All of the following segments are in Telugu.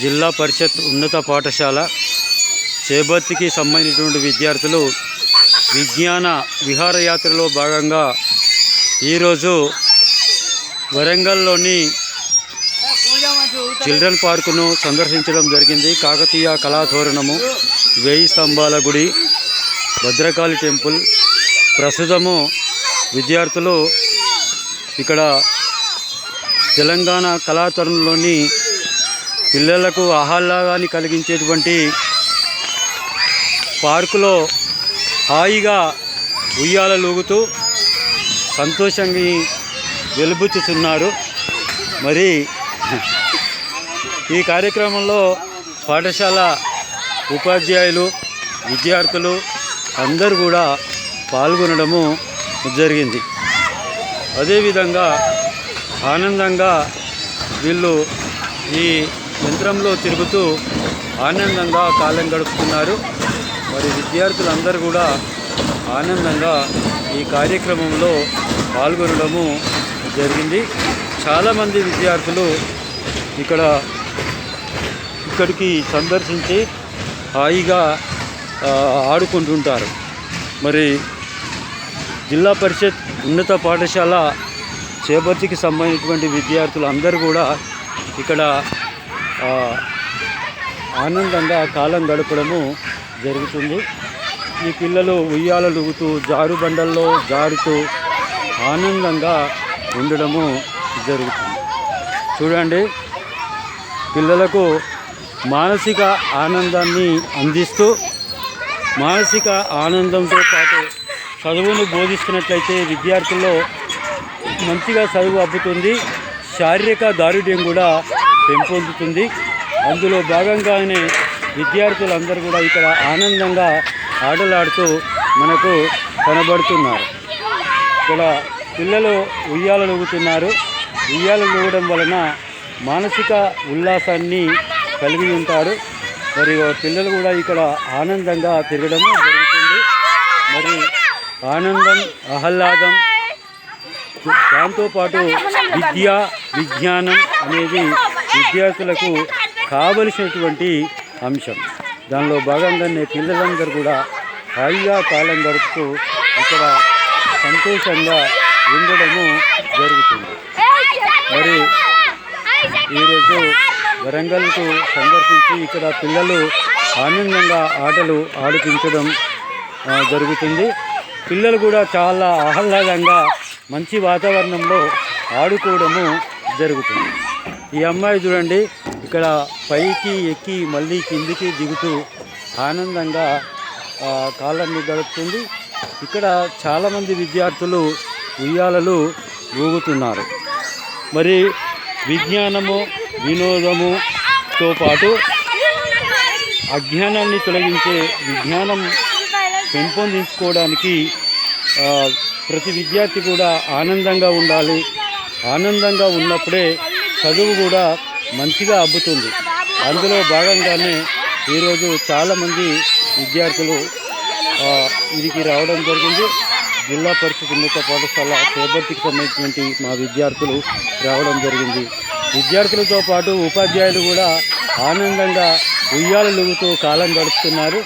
జిల్లా పరిషత్ ఉన్నత పాఠశాల చేబర్తికి సంబంధించినటువంటి విద్యార్థులు విజ్ఞాన విహారయాత్రలో భాగంగా ఈరోజు వరంగల్లోని చిల్డ్రన్ పార్కును సందర్శించడం జరిగింది. కాకతీయ కళాధోరణము వేయి స్తంభాల గుడి భద్రకాళి టెంపుల్. ప్రస్తుతము విద్యార్థులు ఇక్కడ తెలంగాణ కళాతోరణంలోని పిల్లలకు ఆహ్లాదాన్ని కలిగించేటువంటి పార్కులో హాయిగా ఉయ్యాలలూగుతూ సంతోషంగా వెలుబుచ్చుతున్నారు. మరి ఈ కార్యక్రమంలో పాఠశాల ఉపాధ్యాయులు విద్యార్థులు అందరూ కూడా పాల్గొనడము జరిగింది. అదేవిధంగా ఆనందంగా వీళ్ళు ఈ యంత్రంలో తిరుగుతూ ఆనందంగా కాలం గడుపుతున్నారు. మరి విద్యార్థులందరూ కూడా ఆనందంగా ఈ కార్యక్రమంలో పాల్గొనడము జరిగింది. చాలామంది విద్యార్థులు ఇక్కడ ఇక్కడికి సందర్శించి హాయిగా ఆడుకుంటుంటారు. మరి జిల్లా పరిషత్ ఉన్నత పాఠశాల చేపర్తికి సంబంధించినటువంటి విద్యార్థులు అందరూ కూడా ఇక్కడ ఆనందంగా కాలం గడపడము జరుగుతుంది. ఈ పిల్లలు ఉయ్యాలలుగుతూ జారు బండల్లో జారుతూ ఆనందంగా ఉండడము జరుగుతుంది. చూడండి పిల్లలకు మానసిక ఆనందాన్ని అందిస్తూ మానసిక ఆనందంతో పాటు చదువును బోధిస్తున్నట్లయితే విద్యార్థుల్లో మంచిగా చదువు అబ్బుతుంది. శారీరక దారుఢ్యం కూడా పెంపొందుతుంది. అందులో భాగంగానే విద్యార్థులందరూ కూడా ఇక్కడ ఆనందంగా ఆటలాడుతూ మనకు కనబడుతున్నారు. ఇక్కడ పిల్లలు ఉయ్యాలలు ఊగుతున్నారు ఉయ్యాలలు ఊగడం వలన మానసిక ఉల్లాసాన్ని కలిగి ఉంటారు. మరి పిల్లలు కూడా ఇక్కడ ఆనందంగా తిరగడం జరుగుతుంది. మరి ఆనందం ఆహ్లాదం దాంతోపాటు విద్య విజ్ఞానం అనేది విద్యార్థులకు కావలసినటువంటి అంశం. దానిలో భాగంగానే పిల్లలందరూ కూడా హాయిగా కాలం గడుపుతూ ఇక్కడ సంతోషంగా ఉండడము జరుగుతుంది. మరి ఈరోజు వరంగల్కు సందర్శించి ఇక్కడ పిల్లలు ఆనందంగా ఆటలు ఆడిపించడం జరుగుతుంది. పిల్లలు కూడా చాలా ఆహ్లాదంగా మంచి వాతావరణంలో ఆడుకోవడము జరుగుతుంది. ఈ అమ్మాయి చూడండి ఇక్కడ పైకి ఎక్కి మళ్ళీ కిందికి దిగుతూ ఆనందంగా ఆ, కాలాన్ని గడుపుతుంది. ఇక్కడ చాలామంది విద్యార్థులు ఉయ్యాలలు ఊగుతున్నారు. మరి విజ్ఞానము వినోదముతో పాటు అజ్ఞానాన్ని తొలగించే విజ్ఞానం పెంపొందించుకోవడానికి ప్రతి విద్యార్థి కూడా ఆనందంగా ఉండాలి. ఆనందంగా ఉన్నప్పుడే చదువు కూడా మంచిగా అబ్బుతుంది. అందులో భాగంగానే ఈరోజు చాలామంది విద్యార్థులు ఇదికి రావడం జరిగింది. జిల్లా పరిషత్ ఉన్నత పాఠశాల చేపర్తికి సంబంధించినటువంటి మా విద్యార్థులు రావడం జరిగింది. విద్యార్థులతో పాటు ఉపాధ్యాయులు కూడా ఆనందంగా ఉయ్యాలలుగుతూ కాలం గడుపుతున్నారు.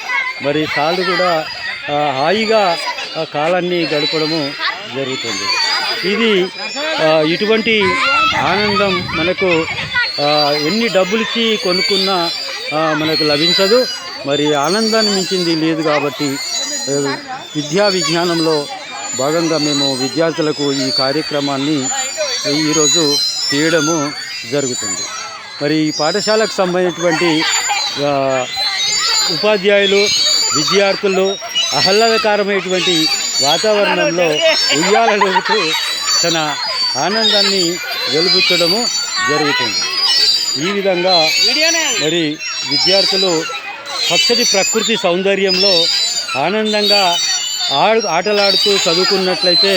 మరి సార్లు కూడా హాయిగా కాలాన్ని గడపడము జరుగుతుంది. ఇది ఇటువంటి ఆనందం మనకు ఎన్ని డబ్బులిచ్చి కొనుక్కున్నా మనకు లభించదు. మరి ఆనందాన్ని మించింది లేదు కాబట్టి విద్యా విజ్ఞానంలో భాగంగా మేము విద్యార్థులకు ఈ కార్యక్రమాన్ని ఈరోజు చేయడము జరుగుతుంది. మరి ఈ పాఠశాలకు సంబంధించినటువంటి ఉపాధ్యాయులు విద్యార్థులు ఆహ్లాదకరమైనటువంటి వాతావరణంలో ఉయ్యాలలుగుతూ తన ఆనందాన్ని వెలుబుచ్చడము జరుగుతుంది. ఈ విధంగా మరి విద్యార్థులు పచ్చటి ప్రకృతి సౌందర్యంలో ఆనందంగా ఆడు ఆటలాడుతూ చదువుకున్నట్లయితే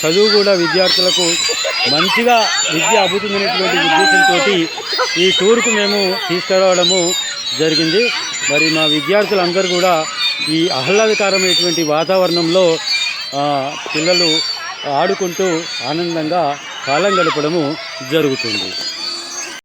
చదువు కూడా విద్యార్థులకు మంచిగా విద్య అబ్బుతుందనేటువంటి ఉద్దేశంతో ఈ టూర్కు మేము తీసుకురావడము జరిగింది. మరి మా విద్యార్థులందరూ కూడా ఈ ఆహ్లాదకరమైనటువంటి వాతావరణంలో పిల్లలు ఆడుకుంటూ ఆనందంగా కాలం గడపడము జరుగుతుంది.